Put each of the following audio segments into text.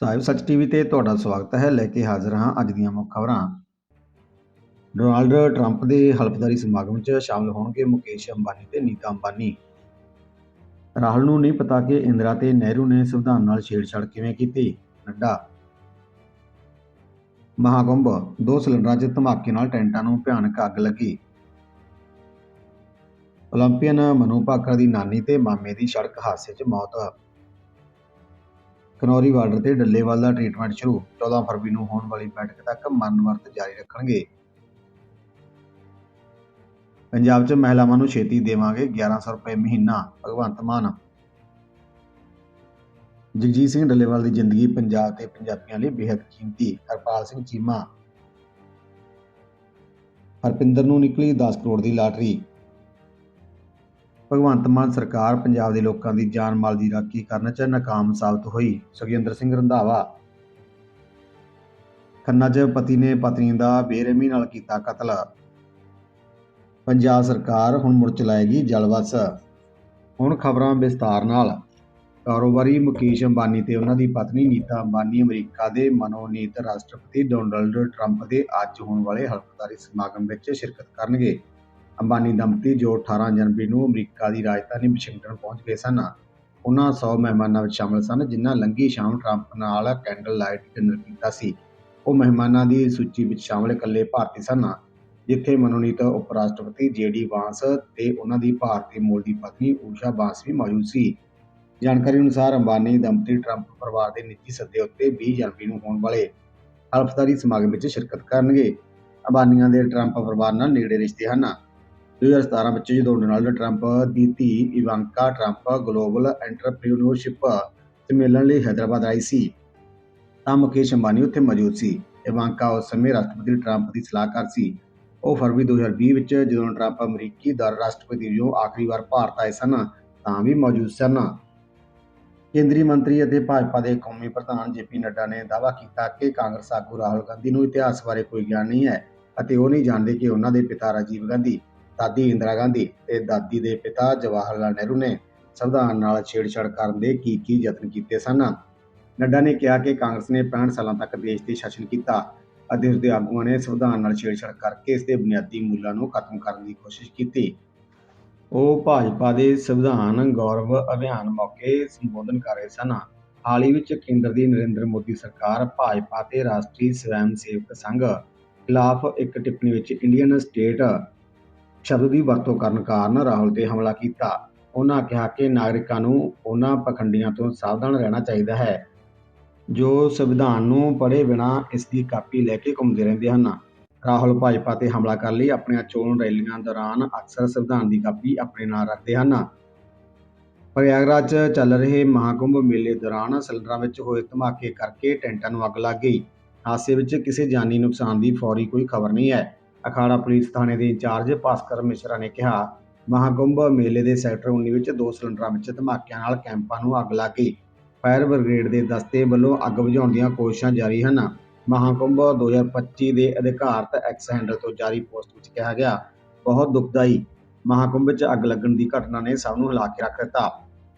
ਸਾਹਿਬ, ਸੱਚ ਟੀਵੀ ਤੇ ਤੁਹਾਡਾ ਸਵਾਗਤ ਹੈ। ਲੈ ਕੇ ਹਾਜ਼ਰ ਹਾਂ ਅੱਜ ਦੀਆਂ ਮੁੱਖ ਖਬਰਾਂ। ਡੋਨਾਲਡ ਟਰੰਪ ਦੇ ਹਲਫਦਾਰੀ ਸਮਾਗਮ 'ਚ ਸ਼ਾਮਲ ਹੋਣਗੇ ਮੁਕੇਸ਼ ਅੰਬਾਨੀ ਤੇ ਨੀਤਾ ਅੰਬਾਨੀ। ਰਾਹੁਲ ਨੂੰ ਨਹੀਂ ਪਤਾ ਕਿ ਇੰਦਰਾ ਤੇ ਨਹਿਰੂ ਨੇ ਸੰਵਿਧਾਨ ਨਾਲ ਛੇੜਛਾੜ ਕਿਵੇਂ ਕੀਤੀ। ਨੱਡਾ। ਮਹਾਕੁੰਭ। ਦੋ ਸਿਲੰਡਰਾਂ 'ਚ ਧਮਾਕੇ ਨਾਲ ਟੈਂਟਾਂ ਨੂੰ ਭਿਆਨਕ ਅੱਗ ਲੱਗੀ। ਓਲੰਪੀਅਨ ਮਨੂ ਭਾਕਰ ਦੀ ਨਾਨੀ ਤੇ ਮਾਮੇ ਦੀ ਸੜਕ ਹਾਦਸੇ 'ਚ ਮੌਤ ਖਨੌਰੀ ਬਾਰਡਰ ਤੇ ਡੱਲੇਵਾਲ ਦਾ ਟ੍ਰੀਟਮੈਂਟ ਸ਼ੁਰੂ 14 ਫਰਵਰੀ ਨੂੰ ਹੋਣ ਵਾਲੀ ਬੈਠਕ ਤੱਕ ਮਰਨ ਜਾਰੀ ਰੱਖਣਗੇ। ਪੰਜਾਬ 'ਚ ਮਹਿਲਾਵਾਂ ਨੂੰ ਛੇਤੀ ਦੇਵਾਂਗੇ 1100 ਰੁਪਏ ਮਹੀਨਾ, ਭਗਵੰਤ ਮਾਨ। ਜਗਜੀਤ ਸਿੰਘ ਡੱਲੇਵਾਲ ਦੀ ਜ਼ਿੰਦਗੀ ਪੰਜਾਬ ਤੇ ਪੰਜਾਬੀਆਂ ਲਈ ਬੇहद ਕੀਮਤੀ, ਹਰਪਾਲ ਸਿੰਘ ਚੀਮਾ। ਹਰਪਿੰਦਰ ਨੂੰ ਨਿਕਲੀ 10 ਕਰੋੜ ਦੀ ਲਾਟਰੀ। ਭਗਵੰਤ ਮਾਨ ਸਰਕਾਰ ਪੰਜਾਬ ਦੇ ਲੋਕਾਂ ਦੀ ਜਾਨ ਮਾਲ ਦੀ ਰਾਖੀ ਕਰਨ 'ਚ ਨਾਕਾਮ ਸਾਬਤ ਹੋਈ। ਸੁਖਜਿੰਦਰ ਸਿੰਘ ਰੰਧਾਵਾ। ਖੰਨਾ 'ਚ ਪਤੀ ਨੇ ਪਤਨੀ ਦਾ ਬੇਰਹਿਮੀ ਨਾਲ ਕੀਤਾ ਕਤਲ। ਪੰਜਾਬ ਸਰਕਾਰ ਹੁਣ ਮੁੜ ਚਲਾਏਗੀ ਜਲਵਸ ਹੁਣ ਖਬਰਾਂ ਵਿਸਤਾਰ ਨਾਲ। ਕਾਰੋਬਾਰੀ ਮੁਕੇਸ਼ ਅੰਬਾਨੀ ਤੇ ਉਹਨਾਂ ਦੀ ਪਤਨੀ ਨੀਤਾ ਅੰਬਾਨੀ ਅਮਰੀਕਾ ਦੇ ਮਨੋਨੀਤ ਰਾਸ਼ਟਰਪਤੀ ਡੋਨਲਡ ਟਰੰਪ ਦੇ ਅੱਜ ਹੋਣ ਵਾਲੇ ਹਲਫਦਾਰੀ ਸਮਾਗਮ ਵਿੱਚ ਸ਼ਿਰਕਤ ਕਰਨਗੇ। ਅੰਬਾਨੀ ਦੰਪਤੀ ਜੋ 18 ਜਨਵਰੀ ਨੂੰ ਅਮਰੀਕਾ ਦੀ ਰਾਜਧਾਨੀ ਵਾਸ਼ਿੰਗਟਨ ਪਹੁੰਚ ਗਏ ਸਨ। ਉਹਨਾਂ 100 ਮਹਿਮਾਨਾਂ ਵਿੱਚ ਸ਼ਾਮਲ ਸਨ, ਜਿਨ੍ਹਾਂ ਲੰਗੀ ਸ਼ਾਮ ਟਰੰਪ ਨਾਲ ਕੈਂਡਲ ਲਾਈਟ ਡਿਨਰ ਕੀਤਾ ਸੀ। ਉਹ ਮਹਿਮਾਨਾਂ ਦੀ ਸੂਚੀ ਵਿੱਚ ਸ਼ਾਮਲ ਇਕੱਲੇ ਭਾਰਤੀ ਸਨ, ਜਿੱਥੇ ਮਨੋਨੀਤ ਉਪ ਰਾਸ਼ਟਰਪਤੀ ਜੇਡੀ ਵਾਂਸ ਤੇ ਉਹਨਾਂ ਦੀ ਭਾਰਤੀ ਮੂਲ ਦੀ ਪਤਨੀ ਊਸ਼ਾ ਵਾਂਸ ਵੀ ਮੌਜੂਦ ਸੀ। ਜਾਣਕਾਰੀ ਅਨੁਸਾਰ ਅੰਬਾਨੀ ਦੰਪਤੀ ਟਰੰਪ ਪਰਿਵਾਰ ਦੇ ਨਿੱਜੀ ਸੱਦੇ ਉੱਤੇ 20 ਜਨਵਰੀ ਨੂੰ ਹੋਣ ਵਾਲੇ ਹਲਫਦਾਰੀ ਸਮਾਗਮ ਵਿੱਚ ਸ਼ਿਰਕਤ ਕਰਨਗੇ। ਅੰਬਾਨੀਆਂ ਦੇ ਟਰੰਪ ਪਰਿਵਾਰ ਨਾਲ ਨੇੜੇ ਰਿਸ਼ਤੇ ਹਨ। 2017 ਵਿੱਚ ਜਦੋਂ ਡੋਨਾਲਡ ਟਰੰਪ ਦੀ ਧੀ ਇਵਾਂਕਾ ਟਰੰਪ ਗਲੋਬਲ ਐਂਟਰਪ੍ਰੀਨਿਓਰਸ਼ਿਪ ਸੰਮੇਲਨ ਲਈ ਹੈਦਰਾਬਾਦ ਆਈ ਸੀ, ਤਾਂ ਮੁਕੇਸ਼ ਅੰਬਾਨੀ ਉੱਥੇ ਮੌਜੂਦ ਸੀ। ਇਵਾਂਕਾ ਉਸ ਸਮੇਂ ਰਾਸ਼ਟਰਪਤੀ ਟਰੰਪ ਦੀ ਸਲਾਹਕਾਰ ਸੀ। ਉਹ ਫਰਵਰੀ 2020 ਵਿੱਚ ਜਦੋਂ ਟਰੰਪ ਅਮਰੀਕੀ ਦਰ ਰਾਸ਼ਟਰਪਤੀ ਵਜੋਂ ਆਖਰੀ ਵਾਰ ਭਾਰਤ ਆਏ ਸਨ, ਤਾਂ ਵੀ ਮੌਜੂਦ ਸਨ। ਕੇਂਦਰੀ ਮੰਤਰੀ ਅਤੇ ਭਾਜਪਾ ਦੇ ਕੌਮੀ ਪ੍ਰਧਾਨ ਜੇਪੀ ਨੱਡਾ ਨੇ ਦਾਅਵਾ ਕੀਤਾ ਕਿ ਕਾਂਗਰਸ ਆਗੂ ਰਾਹੁਲ ਗਾਂਧੀ ਨੂੰ ਇਤਿਹਾਸ ਬਾਰੇ ਕੋਈ ਗਿਆਨ ਨਹੀਂ ਹੈ ਅਤੇ ਉਹ ਨਹੀਂ ਜਾਣਦੇ ਕਿ ਉਹਨਾਂ ਦੇ ਪਿਤਾ ਰਾਜੀਵ ਗਾਂਧੀ ਦਾਦੀ ਇੰਦਰਾ ਗਾਂਧੀ ਤੇ ਦਾਦੀ ਦੇ ਪਿਤਾ ਜਵਾਹਰ ਲਾਲ ਨਹਿਰੂ ਨੇ ਸੰਵਿਧਾਨ ਨਾਲ ਛੇੜਛਾੜ ਕਰਨ ਦੇ ਕੀ ਕੀ ਯਤਨ ਕੀਤੇ ਸਨ? ਨੱਡਾ ਨੇ ਕਿਹਾ ਕਿ ਕਾਂਗਰਸ ਨੇ 65 ਸਾਲਾਂ ਤੱਕ ਦੇਸ਼ ਤੇ ਸ਼ਾਸਨ ਕੀਤਾ। ਅਤੇ ਉਸ ਦੇ ਆਗੂਆਂ ਨੇ ਸੰਵਿਧਾਨ ਨਾਲ ਛੇੜਛਾੜ ਕਰਕੇ ਇਸ ਦੇ ਬੁਨਿਆਦੀ ਮੂਲਾਂ ਨੂੰ ਖਤਮ ਕਰਨ ਦੀ ਕੋਸ਼ਿਸ਼ ਕੀਤੀ। ਉਹ ਭਾਜਪਾ ਦੇ ਸੰਵਿਧਾਨ ਗੌਰਵ ਅਭਿਆਨ ਮੌਕੇ ਸੰਬੋਧਨ ਕਰ ਰਹੇ ਸਨ। ਹਾਲ ਹੀ ਵਿੱਚ ਕੇਂਦਰ ਦੀ ਨਰਿੰਦਰ ਮੋਦੀ ਸਰਕਾਰ ਭਾਜਪਾ ਤੇ ਰਾਸ਼ਟਰੀ ਸਵੈਮ ਸੇਵਕ ਸੰਘ ਖਿਲਾਫ ਇੱਕ ਟਿੱਪਣੀ ਵਿੱਚ ਇੰਡੀਅਨ ਸਟੇਟ ਸ਼ਬਦ ਦੀ ਵਰਤੋਂ ਕਰਨ ਕਾਰਨ ਰਾਹੁਲ ਤੇ ਹਮਲਾ ਕੀਤਾ। ਉਹਨਾਂ ਕਿਹਾ ਕਿ ਨਾਗਰਿਕਾਂ ਨੂੰ ਉਹਨਾਂ ਪਖੰਡੀਆਂ ਤੋਂ ਸਾਵਧਾਨ ਰਹਿਣਾ ਚਾਹੀਦਾ ਹੈ, ਜੋ ਸੰਵਿਧਾਨ ਨੂੰ ਪੜ੍ਹੇ ਬਿਨਾਂ ਇਸ ਦੀ ਕਾਪੀ ਲੈ ਕੇ ਘੁੰਮਦੇ ਰਹਿੰਦੇ ਹਨ। ਰਾਹੁਲ ਭਾਜਪਾ ਤੇ ਹਮਲਾ ਕਰਨ ਲਈ ਆਪਣੀਆਂ ਚੋਣ ਰੈਲੀਆਂ ਦੌਰਾਨ ਅਕਸਰ ਸੰਵਿਧਾਨ ਦੀ ਕਾਪੀ ਆਪਣੇ ਨਾਲ ਰੱਖਦੇ ਹਨ। ਪ੍ਰਯਾਗਰਾਜ 'ਚ ਚੱਲ ਰਹੇ ਮਹਾਕੁੰਭ ਮੇਲੇ ਦੌਰਾਨ ਸਿਲੰਡਰਾਂ ਵਿੱਚ ਹੋਏ ਧਮਾਕੇ ਕਰਕੇ ਟੈਂਟਾਂ ਨੂੰ ਅੱਗ ਲੱਗ ਗਈ। ਹਾਦਸੇ ਵਿੱਚ ਕਿਸੇ ਜਾਨੀ ਨੁਕਸਾਨ ਦੀ ਫੌਰੀ ਕੋਈ ਖਬਰ ਨਹੀਂ ਹੈ। ਅਖਾੜਾ ਪੁਲਿਸ ਥਾਣੇ ਦੇ ਇੰਚਾਰਜ ਭਾਸਕਰ ਮਿਸ਼ਰਾ ਨੇ ਕਿਹਾ, ਮਹਾਕੁੰਭ ਮੇਲੇ ਦੇ ਸੈਕਟਰ 19 ਵਿੱਚ ਦੋ ਸਿਲੰਡਰਾਂ ਵਿੱਚ ਧਮਾਕਿਆਂ ਨਾਲ ਕੈਂਪਾਂ ਨੂੰ ਅੱਗ ਲੱਗ ਗਈ। ਫਾਇਰ ਬ੍ਰਿਗੇਡ ਦੇ ਦਸਤੇ ਵੱਲੋਂ ਅੱਗ ਬੁਝਾਉਣ ਦੀਆਂ ਕੋਸ਼ਿਸ਼ਾਂ ਜਾਰੀ ਹਨ। ਮਹਾਕੁੰਭ 2025 ਦੇ ਅਧਿਕਾਰਤ ਐਕਸ ਹੈਂਡਲ ਤੋਂ ਜਾਰੀ ਪੋਸਟ ਵਿੱਚ ਕਿਹਾ ਗਿਆ, ਬਹੁਤ ਦੁਖਦਾਈ। ਮਹਾਕੁੰਭ ਵਿੱਚ ਅੱਗ ਲੱਗਣ ਦੀ ਘਟਨਾ ਨੇ ਸਭ ਨੂੰ ਹਿਲਾ ਕੇ ਰੱਖ ਦਿੱਤਾ।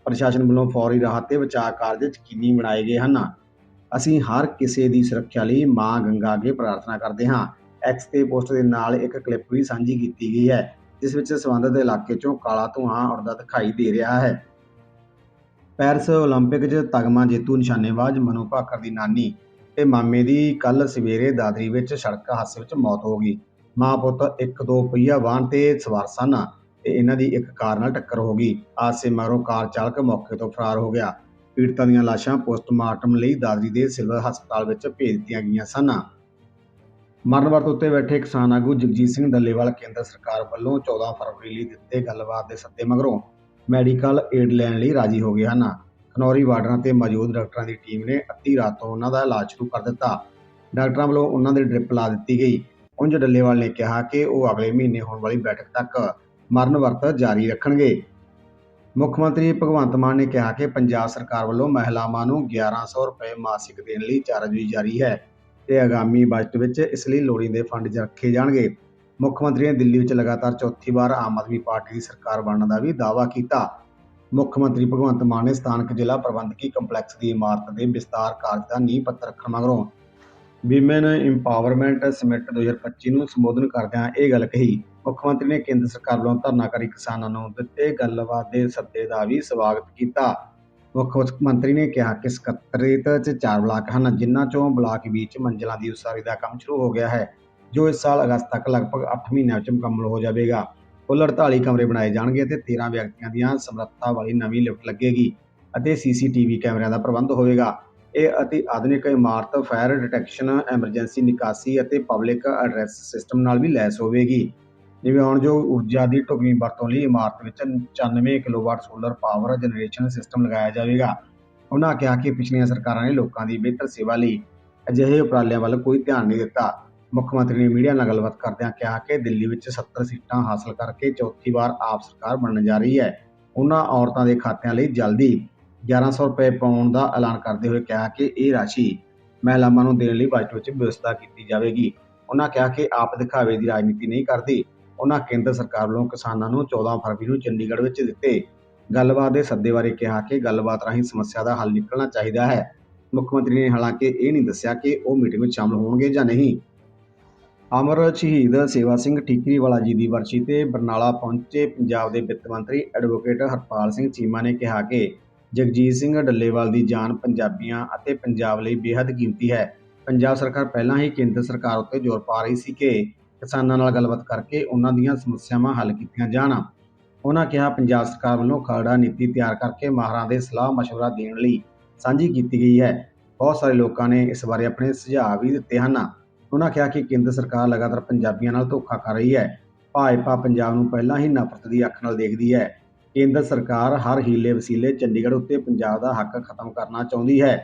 ਪ੍ਰਸ਼ਾਸਨ ਵੱਲੋਂ ਫੌਰੀ ਰਾਹਤ ਤੇ ਬਚਾਅ ਕਾਰਜ ਯਕੀਨੀ ਬਣਾਏ ਗਏ ਹਨ। ਅਸੀਂ ਹਰ ਕਿਸੇ ਦੀ ਸੁਰੱਖਿਆ ਲਈ ਮਾਂ ਗੰਗਾ ਅੱਗੇ ਪ੍ਰਾਰਥਨਾ ਕਰਦੇ ਹਾਂ। ਐਕਸ ਤੇ ਪੋਸਟ ਦੇ ਨਾਲ ਇੱਕ ਕਲਿੱਪ ਵੀ ਸਾਂਝੀ ਕੀਤੀ ਗਈ ਹੈ ਜਿਸ ਵਿੱਚ ਸੰਬੰਧਿਤ ਇਲਾਕੇ 'ਚੋਂ ਕਾਲਾ ਧੂਆਂ ਉੱਡਦਾ ਦਿਖਾਈ ਦੇ ਰਿਹਾ ਹੈ ਪੈਰਿਸ 올림픽 'ਚ ਤਗਮਾ ਜੇਤੂ ਨਿਸ਼ਾਨੇਬਾਜ਼ ਮਨੂ ਭਾਕਰ ਦੀ ਨਾਨੀ ਤੇ ਮਾਮੇ ਦੀ ਕੱਲ ਸਵੇਰੇ ਦਾਦਰੀ ਵਿੱਚ ਸੜਕ ਹਾਦਸੇ ਵਿੱਚ ਮੌਤ ਹੋ ਗਈ ਮਾਂ ਪੁੱਤ ਇੱਕ ਦੋ ਪਹੀਆ ਵਾਹਨ ਤੇ ਸਵਾਰ ਸਨ ਤੇ ਇਹਨਾਂ ਦੀ ਇੱਕ ਕਾਰ ਨਾਲ ਟੱਕਰ ਹੋ ਗਈ ਹਾਦਸੇ ਮਗਰੋਂ ਕਾਰ ਚਾਲਕ ਮੌਕੇ ਤੋਂ ਫਰਾਰ ਹੋ ਗਿਆ ਪੀੜਤਾਂ ਦੀਆਂ ਲਾਸ਼ਾਂ ਪੋਸਟਮਾਰਟਮ ਲਈ ਦਾਦਰੀ ਦੇ ਸਿਵਲ ਹਸਪਤਾਲ ਵਿੱਚ ਭੇਜ ਦਿੱਤੀਆਂ ਗਈਆਂ ਸਨ ਮਰਨ ਵਰਤ ਉੱਤੇ ਬੈਠੇ ਕਿਸਾਨ ਆਗੂ ਜਗਜੀਤ ਸਿੰਘ ਡੱਲੇਵਾਲ ਕੇਂਦਰ ਸਰਕਾਰ ਵੱਲੋਂ 14 ਫਰਵਰੀ ਲਈ ਦਿੱਤੇ ਗੱਲਬਾਤ ਦੇ ਸੱਦੇ ਮਗਰੋਂ ਮੈਡੀਕਲ ਏਡ ਲੈਣ ਲਈ ਰਾਜੀ ਹੋ ਗਏ ਹਨ। ਖਨੌਰੀ ਵਾਰਡਰਾਂ ਤੇ ਮੌਜੂਦ ਡਾਕਟਰਾਂ ਦੀ ਟੀਮ ਨੇ ਅੱਧੀ ਰਾਤ ਤੋਂ ਉਹਨਾਂ ਦਾ ਇਲਾਜ ਸ਼ੁਰੂ ਕਰ ਦਿੱਤਾ। ਡਾਕਟਰਾਂ ਵੱਲੋਂ ਉਹਨਾਂ ਦੇ ਡ੍ਰਿਪ ਲਾ ਦਿੱਤੀ ਗਈ। ਉਂਝ ਡੱਲੇਵਾਲ ਨੇ ਕਿਹਾ ਕਿ ਉਹ ਅਗਲੇ ਮਹੀਨੇ ਹੋਣ ਵਾਲੀ ਬੈਠਕ ਤੱਕ ਮਰਨ ਵਰਤ ਜਾਰੀ ਰੱਖਣਗੇ। ਮੁੱਖ ਮੰਤਰੀ ਭਗਵੰਤ ਮਾਨ ਨੇ ਕਿਹਾ ਕਿ ਪੰਜਾਬ ਸਰਕਾਰ ਵੱਲੋਂ ਮਹਿਲਾਵਾਂ ਨੂੰ 1100 ਰੁਪਏ ਮਾਸਿਕ ਦੇਣ ਲਈ ਚਾਰਜ ਜਾਰੀ ਹੈ। ਤੇ ਆਗਾਮੀ ਬਜਟ ਵਿੱਚ ਇਸ ਲਈ ਲੋੜੀਂਦੇ ਫੰਡ ਰੱਖੇ ਜਾਣਗੇ। ਮੁੱਖ ਮੰਤਰੀ ਨੇ ਦਿੱਲੀ ਵਿੱਚ ਲਗਾਤਾਰ ਚੌਥੀ ਵਾਰ ਆਮ ਆਦਮੀ ਪਾਰਟੀ ਦੀ ਸਰਕਾਰ ਬਣਨ ਦਾ ਵੀ ਦਾਅਵਾ ਕੀਤਾ। ਮੁੱਖ ਮੰਤਰੀ ਭਗਵੰਤ ਮਾਨ ਨੇ ਸਥਾਨਕ ਜ਼ਿਲ੍ਹਾ ਪ੍ਰਬੰਧਕੀ ਕੰਪਲੈਕਸ ਦੀ ਇਮਾਰਤ ਦੇ ਵਿਸਤਾਰ ਕਾਰਜ ਦਾ ਨੀਂਹ ਪੱਥਰ ਰੱਖਣ ਮਗਰੋਂ ਵਿਮਨ ਇੰਪਾਵਰਮੈਂਟ ਸਮਿਟ 2025 ਨੂੰ ਸੰਬੋਧਨ ਕਰਦਿਆਂ ਇਹ ਗੱਲ ਕਹੀ। ਮੁੱਖ ਮੰਤਰੀ ਨੇ ਕੇਂਦਰ ਸਰਕਾਰ ਵੱਲੋਂ ਧਰਨਾਕਾਰੀ ਕਿਸਾਨਾਂ ਨੂੰ ਦਿੱਤੇ ਗੱਲਬਾਤ ਦੇ ਸੱਦੇ ਦਾ ਵੀ ਸਵਾਗਤ ਕੀਤਾ। ਮੁੱਖ ਮੰਤਰੀ ਨੇ ਕਿਹਾ ਕਿ ਸਕੱਤਰੇਤ 'ਚ ਚਾਰ ਬਲਾਕ ਹਨ, ਜਿਨ੍ਹਾਂ ਚੋਂ ਬਲਾਕ ਵਿੱਚ ਮੰਜ਼ਲਾਂ ਦੀ ਉਸਾਰੀ ਦਾ ਕੰਮ ਸ਼ੁਰੂ ਹੋ ਗਿਆ ਹੈ, ਜੋ ਇਸ ਸਾਲ ਅਗਸਤ ਤੱਕ ਲਗਭਗ 8 ਮਹੀਨਿਆਂ ਵਿੱਚ ਮੁਕੰਮਲ ਹੋ ਜਾਵੇਗਾ। ਕੁੱਲ 48 ਕਮਰੇ ਬਣਾਏ ਜਾਣਗੇ ਅਤੇ 13 ਵਿਅਕਤੀਆਂ ਦੀਆਂ ਸਮਰੱਥਾ ਵਾਲੀ ਨਵੀਂ ਲਿਫਟ ਲੱਗੇਗੀ ਅਤੇ ਸੀਸੀਟੀਵੀ ਕੈਮਰਿਆਂ ਦਾ ਪ੍ਰਬੰਧ ਹੋਵੇਗਾ। ਇਹ ਅਤੀ ਆਧੁਨਿਕ ਇਮਾਰਤ, ਫਾਇਰ ਡਿਟੈਕਸ਼ਨ, ਐਮਰਜੈਂਸੀ ਨਿਕਾਸੀ ਅਤੇ ਪਬਲਿਕ ਐਡਰੈਸ ਸਿਸਟਮ ਨਾਲ ਵੀ ਲੈਸ ਹੋਵੇਗੀ। ਜਿਵੇਂ ਊਰਜਾ ਦੀ ਢੁਕਵੀਂ ਵਰਤੋਂ ਲਈ ਇਮਾਰਤ ਵਿੱਚ 95 kilowatt solar power generation system ਲਗਾਇਆ ਜਾਵੇਗਾ। ਉਹਨਾਂ ਕਿਹਾ ਕਿ ਪਿਛਲੀਆਂ ਸਰਕਾਰਾਂ ਨੇ ਲੋਕਾਂ ਦੀ ਬਿਹਤਰ ਸੇਵਾ ਲਈ ਅਜਿਹੇ ਉਪਰਾਲਿਆਂ ਵੱਲ ਕੋਈ ਧਿਆਨ ਨਹੀਂ ਦਿੱਤਾ। ਮੁੱਖ ਮੰਤਰੀ ਨੇ ਮੀਡੀਆ ਨਾਲ ਗੱਲਬਾਤ ਕਰਦਿਆਂ ਕਿਹਾ ਕਿ ਦਿੱਲੀ ਵਿੱਚ 70 ਸੀਟਾਂ ਹਾਸਲ ਕਰਕੇ ਚੌਥੀ ਵਾਰ ਆਪ ਸਰਕਾਰ ਬਣਨ ਜਾ ਰਹੀ ਹੈ। ਉਹਨਾਂ ਔਰਤਾਂ ਦੇ ਖਾਤਿਆਂ ਲਈ ਜਲਦੀ 1100 ਰੁਪਏ ਪਾਉਣ ਦਾ ਐਲਾਨ ਕਰਦੇ ਹੋਏ ਕਿਹਾ ਕਿ ਇਹ ਰਾਸ਼ੀ ਮਹਿਲਾਵਾਂ ਨੂੰ ਦੇਣ ਲਈ ਬਜਟ ਵਿੱਚ ਵਿਵਸਥਾ ਕੀਤੀ ਜਾਵੇਗੀ। ਉਹਨਾਂ ਕਿਹਾ ਕਿ ਆਪ ਦਿਖਾਵੇ ਦੀ ਰਾਜਨੀਤੀ ਨਹੀਂ ਕਰਦੀ। ਉਹਨਾਂ ਕੇਂਦਰ ਸਰਕਾਰ ਵੱਲੋਂ ਕਿਸਾਨਾਂ ਨੂੰ 14 ਫਰਵਰੀ ਨੂੰ ਚੰਡੀਗੜ੍ਹ ਵਿੱਚ ਦਿੱਤੇ। ਗੱਲਬਾਤ ਦੇ ਸੱਦੇ ਬਾਰੇ ਕਿਹਾ ਕਿ ਗੱਲਬਾਤ ਰਾਹੀਂ ਸਮੱਸਿਆ ਦਾ ਹੱਲ ਨਿਕਲਣਾ ਚਾਹੀਦਾ ਹੈ। ਮੁੱਖ ਮੰਤਰੀ ਨੇ ਹਾਲਾਂਕਿ ਇਹ ਨਹੀਂ ਦੱਸਿਆ ਕਿ ਉਹ ਮੀਟਿੰਗ ਵਿੱਚ ਸ਼ਾਮਲ ਹੋਣਗੇ ਜਾਂ ਨਹੀਂ। ਅਮਰ ਸ਼ਹੀਦ ਸੇਵਾ ਸਿੰਘ ਠੀਕਰੀਵਾਲਾ ਜੀ ਦੀ ਵਰਸੀ ਤੇ ਬਰਨਾਲਾ ਪਹੁੰਚੇ ਪੰਜਾਬ ਦੇ ਵਿੱਤ ਮੰਤਰੀ ਐਡਵੋਕੇਟ ਹਰਪਾਲ ਸਿੰਘ ਚੀਮਾ ਨੇ ਕਿਹਾ ਕਿ ਜਗਜੀਤ ਸਿੰਘ ਡੱਲੇਵਾਲ ਦੀ ਜਾਨ ਪੰਜਾਬੀਆਂ ਅਤੇ ਪੰਜਾਬ ਲਈ ਬੇहद ਕੀਮਤੀ ਹੈ। ਪੰਜਾਬ ਸਰਕਾਰ ਪਹਿਲਾਂ ਹੀ ਕੇਂਦਰ ਸਰਕਾਰ ਉੱਤੇ ਜ਼ੋਰ ਪਾ ਰਹੀ ਸੀ ਕਿ ਕਿਸਾਨਾਂ ਨਾਲ ਗੱਲਬਾਤ ਕਰਕੇ ਉਹਨਾਂ ਦੀਆਂ ਸਮੱਸਿਆਵਾਂ ਹੱਲ ਕੀਤੀਆਂ ਜਾਣ ਉਹਨਾਂ ਕਿਹਾ ਪੰਜਾਬ ਸਰਕਾਰ ਵੱਲੋਂ ਖਰੜਾ ਨੀਤੀ ਤਿਆਰ ਕਰਕੇ ਮਾਹਰਾਂ ਦੇ ਸਲਾਹ مشورہ ਦੇਣ ਲਈ ਸਾਂਝੀ ਕੀਤੀ ਗਈ ਹੈ ਬਹੁਤ ਸਾਰੇ ਲੋਕਾਂ ਨੇ ਇਸ ਬਾਰੇ ਆਪਣੇ ਸੁਝਾਅ ਵੀ ਦਿੱਤੇ ਹਨ ਉਹਨਾਂ ਕਿਹਾ ਕਿ ਕੇਂਦਰ ਸਰਕਾਰ ਲਗਾਤਾਰ ਪੰਜਾਬੀਆਂ ਨਾਲ ਧੋਖਾ ਕਰ ਰਹੀ ਹੈ ਭਾਜਪਾ ਪੰਜਾਬ ਨੂੰ ਪਹਿਲਾਂ ਹੀ ਨਫ਼ਰਤ ਦੀ ਅੱਖ ਨਾਲ ਦੇਖਦੀ ਹੈ ਕੇਂਦਰ ਸਰਕਾਰ ਹਰ ਹੀਲੇ ਵਸੀਲੇ ਚੰਡੀਗੜ੍ਹ ਉੱਤੇ ਪੰਜਾਬ ਦਾ ਹੱਕ ਖਤਮ ਕਰਨਾ ਚਾਹੁੰਦੀ ਹੈ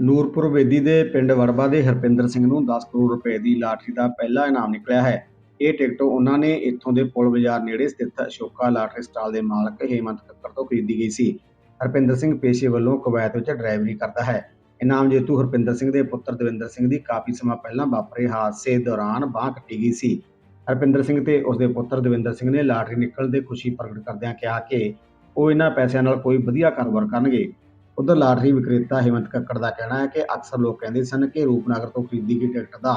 ਨੂਰਪੁਰ ਵੇਦੀ ਦੇ ਪਿੰਡ ਵੜਬਾ ਦੇ ਹਰਪਿੰਦਰ ਸਿੰਘ ਨੂੰ 10 ਕਰੋੜ ਰੁਪਏ ਦੀ ਲਾਟਰੀ ਦਾ ਪਹਿਲਾ ਇਨਾਮ ਨਿਕਲਿਆ ਹੈ। ਇਹ ਟਿਕਟ ਉਹਨਾਂ ਨੇ ਇੱਥੋਂ ਦੇ ਪੁਲ ਬਾਜ਼ਾਰ ਨੇੜੇ ਸਥਿਤ ਅਸ਼ੋਕਾ ਲਾਟਰੀ ਸਟਾਲ ਦੇ ਮਾਲਕ ਹੇਮੰਤ ਕੱਕਰ ਤੋਂ ਖਰੀਦੀ ਗਈ ਸੀ। ਹਰਪਿੰਦਰ ਸਿੰਘ ਪੇਸ਼ੇ ਵੱਲੋਂ ਕਵੈਤ ਵਿੱਚ ਡਰਾਈਵਰੀ ਕਰਦਾ ਹੈ। ਇਨਾਮ ਜੇਤੂ ਹਰਪਿੰਦਰ ਸਿੰਘ ਦੇ ਪੁੱਤਰ ਦਵਿੰਦਰ ਸਿੰਘ ਦੀ ਕਾਫੀ ਸਮਾਂ ਪਹਿਲਾਂ ਵਾਪਰੇ ਹਾਦਸੇ ਦੌਰਾਨ ਬਾਂਹ ਕੱਟੀ ਗਈ ਸੀ। ਹਰਪਿੰਦਰ ਸਿੰਘ ਤੇ ਉਸਦੇ ਪੁੱਤਰ ਦਵਿੰਦਰ ਸਿੰਘ ਨੇ ਲਾਟਰੀ ਨਿਕਲਣ ਦੇ ਖੁਸ਼ੀ ਪ੍ਰਗਟ ਕਰਦਿਆਂ ਕਿਹਾ ਕਿ ਉਹ ਇਹਨਾਂ ਪੈਸਿਆਂ ਨਾਲ ਕੋਈ ਵਧੀਆ ਕਾਰੋਬਾਰ ਕਰਨਗੇ। ਉਧਰ ਲਾਟਰੀ ਵਿਕਰੇਤਾ ਹਿਮੰਤ ਕੱਕੜ ਦਾ ਕਹਿਣਾ ਹੈ ਕਿ ਅਕਸਰ ਲੋਕ ਕਹਿੰਦੇ ਸਨ ਕਿ ਰੂਪਨਗਰ ਤੋਂ ਖਰੀਦੀ ਗਈ ਟਿਕਟ ਦਾ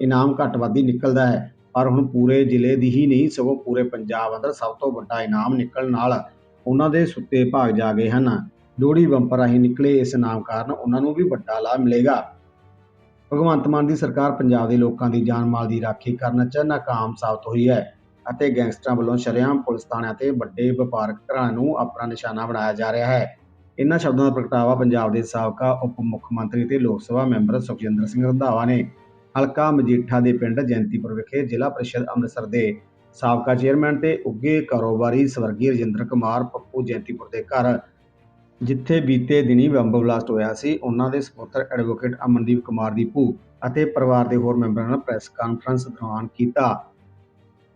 ਇਨਾਮ ਘੱਟ ਵੱਧ ਨਿਕਲਦਾ ਹੈ, ਪਰ ਹੁਣ ਪੂਰੇ ਜ਼ਿਲ੍ਹੇ ਦੀ ਹੀ ਨਹੀਂ, ਸਗੋਂ ਪੂਰੇ ਪੰਜਾਬ ਅੰਦਰ ਸਭ ਤੋਂ ਵੱਡਾ ਇਨਾਮ ਨਿਕਲਣ ਨਾਲ ਉਹਨਾਂ ਦੇ ਸੁੱਤੇ ਭਾਗ ਜਾ ਗਏ ਹਨ। ਲੋਹੜੀ ਬੰਪਰ ਰਾਹੀਂ ਨਿਕਲੇ ਇਸ ਇਨਾਮ ਕਾਰਨ ਉਹਨਾਂ ਨੂੰ ਵੀ ਵੱਡਾ ਲਾਭ ਮਿਲੇਗਾ। ਭਗਵੰਤ ਮਾਨ ਦੀ ਸਰਕਾਰ ਪੰਜਾਬ ਦੇ ਲੋਕਾਂ ਦੀ ਜਾਨ ਮਾਲ ਦੀ ਰਾਖੀ ਕਰਨ 'ਚ ਨਾਕਾਮ ਸਾਬਤ ਹੋਈ ਹੈ ਅਤੇ ਗੈਂਗਸਟਰਾਂ ਵੱਲੋਂ ਸ਼ਰੇਆਮ ਪੁਲਿਸ ਥਾਣਿਆਂ ਤੇ ਵੱਡੇ ਵਪਾਰਕ ਘਰਾਂ ਨੂੰ ਆਪਣਾ ਨਿਸ਼ਾਨਾ ਬਣਾਇਆ ਜਾ ਰਿਹਾ ਹੈ। ਇਨ੍ਹਾਂ ਸ਼ਬਦਾਂ ਦਾ ਪ੍ਰਗਟਾਵਾ ਪੰਜਾਬ ਦੇ ਸਾਬਕਾ ਉਪ ਮੁੱਖ ਮੰਤਰੀ ਤੇ ਲੋਕ ਸਭਾ ਮੈਂਬਰ ਸੁਖਜਿੰਦਰ ਸਿੰਘ ਰੰਧਾਵਾ ਨੇ ਹਲਕਾ ਮਜੀਠਾ ਦੇ ਪਿੰਡ ਜੈਂਤੀਪੁਰ ਵਿਖੇ ਜ਼ਿਲ੍ਹਾ ਪ੍ਰੀਸ਼ਦ ਅੰਮ੍ਰਿਤਸਰ ਦੇ ਸਾਬਕਾ ਚੇਅਰਮੈਨ ਤੇ ਉੱਗੇ ਕਾਰੋਬਾਰੀ ਸਵਰਗੀ ਰਜਿੰਦਰ ਕੁਮਾਰ ਪੱਪੂ ਜੈਂਤੀਪੁਰ ਦੇ ਘਰ, ਜਿੱਥੇ ਬੀਤੇ ਦਿਨੀ ਬੰਬ ਬਲਾਸਟ ਹੋਇਆ ਸੀ। ਉਹਨਾਂ ਦੇ ਸਪੁੱਤਰ ਐਡਵੋਕੇਟ ਅਮਨਦੀਪ ਕੁਮਾਰ ਦੀ ਭੂ ਅਤੇ ਪਰਿਵਾਰ ਦੇ ਹੋਰ ਮੈਂਬਰਾਂ ਨਾਲ ਪ੍ਰੈਸ ਕਾਨਫਰੰਸ ਦੌਰਾਨ ਕੀਤਾ।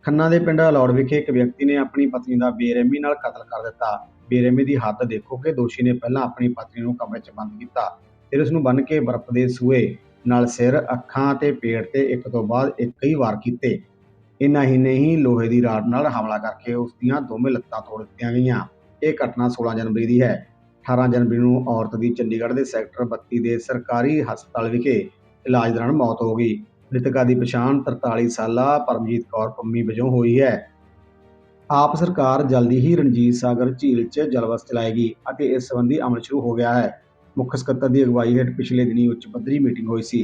ਖੰਨਾ ਦੇ ਪਿੰਡ ਅਲੌੜ ਵਿਖੇ ਇੱਕ ਵਿਅਕਤੀ ਨੇ ਆਪਣੀ ਪਤਨੀ ਦਾ ਬੇਰਹਿਮੀ ਨਾਲ ਕਤਲ ਕਰ ਦਿੱਤਾ। ਬੇਰਹਿਮੀ ਦੀ ਹੱਦ ਦੇਖੋ ਕਿ ਦੋਸ਼ੀ ਨੇ ਪਹਿਲਾਂ ਆਪਣੀ ਪਤਨੀ ਨੂੰ ਕਮਰੇ 'ਚ ਬੰਦ ਕੀਤਾ, ਫਿਰ ਉਸ ਨੂੰ ਬੰਨ੍ਹ ਕੇ ਬਰਫ਼ ਦੇ ਸੂਏ ਨਾਲ ਸਿਰ, ਅੱਖਾਂ ਤੇ ਪੇਟ ਤੇ ਇੱਕ ਤੋਂ ਬਾਅਦ ਇੱਕ ਕਈ ਵਾਰ ਕੀਤੇ। ਇੰਨਾ ਹੀ ਨਹੀਂ, ਲੋਹੇ ਦੀ ਰਾਡ ਨਾਲ ਹਮਲਾ ਕਰਕੇ ਉਸ ਦੀਆਂ ਦੋਵੇਂ ਲੱਤਾਂ ਤੋੜ ਦਿੱਤੀਆਂ ਗਈਆਂ। ਇਹ ਘਟਨਾ 16 ਜਨਵਰੀ ਦੀ ਹੈ। 18 ਜਨਵਰੀ ਨੂੰ ਔਰਤ ਦੀ ਚੰਡੀਗੜ੍ਹ ਦੇ ਸੈਕਟਰ 32 ਦੇ ਸਰਕਾਰੀ ਹਸਪਤਾਲ ਵਿਖੇ ਇਲਾਜ ਦੌਰਾਨ ਮੌਤ ਹੋ ਗਈ। ਮ੍ਰਿਤਕਾ ਦੀ ਪਛਾਣ 43 ਸਾਲਾ ਪਰਮਜੀਤ ਕੌਰ ਪੰਮੀ ਵਜੋਂ ਹੋਈ ਹੈ। ਆਪ ਸਰਕਾਰ ਜਲਦੀ ਹੀ ਰਣਜੀਤ ਸਾਗਰ ਝੀਲ 'ਚ ਜਲਵਸ ਚਲਾਏਗੀ ਅਤੇ ਇਸ ਸੰਬੰਧੀ ਅਮਲ ਸ਼ੁਰੂ ਹੋ ਗਿਆ ਹੈ। ਮੁੱਖ ਸਕੱਤਰ ਦੀ ਅਗਵਾਈ ਹੇਠ ਪਿਛਲੇ ਦਿਨੀ ਉੱਚ ਪੱਧਰੀ ਮੀਟਿੰਗ ਹੋਈ ਸੀ,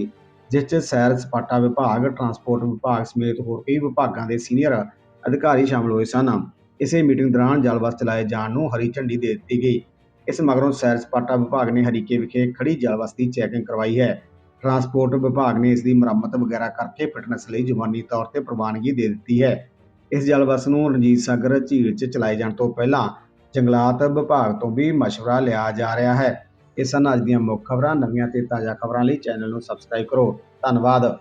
ਜਿਸ 'ਚ ਸੈਰ ਸਪਾਟਾ ਵਿਭਾਗ, ਟਰਾਂਸਪੋਰਟ ਵਿਭਾਗ ਸਮੇਤ ਹੋਰ ਕਈ ਵਿਭਾਗਾਂ ਦੇ ਸੀਨੀਅਰ ਅਧਿਕਾਰੀ ਸ਼ਾਮਲ ਹੋਏ ਸਨ। ਇਸੇ ਮੀਟਿੰਗ ਦੌਰਾਨ ਜਲਵਸ ਚਲਾਏ ਜਾਣ ਨੂੰ ਹਰੀ ਝੰਡੀ ਦੇ ਦਿੱਤੀ ਗਈ। ਇਸ ਮਗਰੋਂ ਸੈਰ ਸਪਾਟਾ ਵਿਭਾਗ ਨੇ ਹਰੀਕੇ ਵਿਖੇ ਖੜੀ ਜਲਵਸ ਦੀ ਚੈਕਿੰਗ ਕਰਵਾਈ ਹੈ। ਟਰਾਂਸਪੋਰਟ ਵਿਭਾਗ ਨੇ ਇਸ ਦੀ ਮੁਰੰਮਤ ਵਗੈਰਾ ਕਰਕੇ ਫਿਟਨੈਸ ਲਈ ਜ਼ੁਬਾਨੀ ਤੌਰ ਤੇ ਪ੍ਰਵਾਨਗੀ ਦੇ ਦਿੱਤੀ ਹੈ। ਇਸ ਜਲਵਸ ਨੂੰ ਰਣਜੀਤ ਸਾਗਰ ਝੀਲ 'ਚ ਚਲਾਏ ਜਾਣ ਤੋਂ ਪਹਿਲਾਂ ਜੰਗਲਾਤ ਵਿਭਾਗ ਤੋਂ ਵੀ ਮਸ਼ਵਰਾ ਲਿਆ ਜਾ ਰਿਹਾ ਹੈ। ਇਹ ਸਨ ਅੱਜ ਦੀਆਂ ਮੁੱਖ ਖਬਰਾਂ। ਨਵੀਆਂ ਤੇ ਤਾਜ਼ਾ ਖਬਰਾਂ ਲਈ ਚੈਨਲ ਨੂੰ ਸਬਸਕ੍ਰਾਈਬ ਕਰੋ। ਧੰਨਵਾਦ।